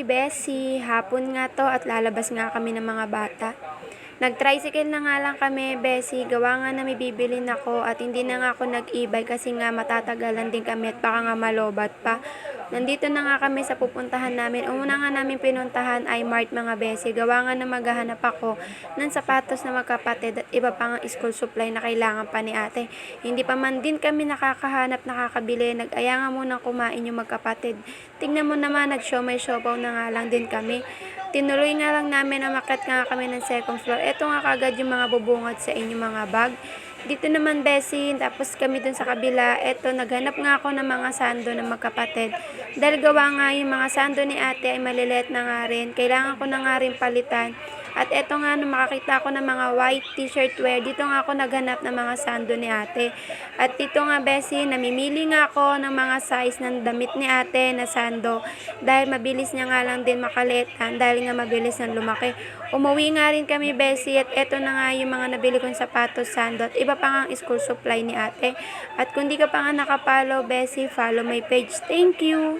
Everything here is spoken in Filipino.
Hi, Bessie. Hapon nga to at lalabas nga kami ng mga bata. Nag-tricycle na nga lang kami, Bessie. Gawa nga na may bibilin ako at hindi na nga ako nag-e-bike kasi nga matatagalan din kami at baka nga malobat pa. Nandito na nga kami sa pupuntahan namin. Una nga namin pinuntahan ay Mart mga Bessie. Gawa nga na maghahanap ako ng sapatos na magkapatid at iba pa nga school supply na kailangan pa ni ate. Hindi pa man din kami nakakahanap, nakakabili. Nag-aya nga muna kumain yung magkapatid. Tingnan mo naman, nag-siomay siopaw na nga lang din kami. Tinuloy nga lang namin na makat nga kami ng second floor. Ito nga kagad yung mga bubungad sa inyong mga bag. Dito naman, Bessie, tapos kami dun sa kabila. Eto, naghanap nga ako ng mga sando ng magkapatid. Dahil gawa nga yung mga sando ni ate ay maliliit na nga rin. Kailangan ko na nga rin palitan. At eto nga, nung makakita ko ng mga white t-shirt wear, dito nga ako naghanap ng mga sando ni ate. At dito nga, Bessie, namimili nga ako ng mga size ng damit ni ate na sando. Dahil mabilis niya nga lang din makalitan, dahil nga mabilis nang lumaki. Umuwi nga rin kami, Bessie, at eto na nga yung mga nabili kong sapatos, sando, at iba pa nga school supply ni ate. At kung di ka pa nga nakapalo, Bessie, follow my page. Thank you!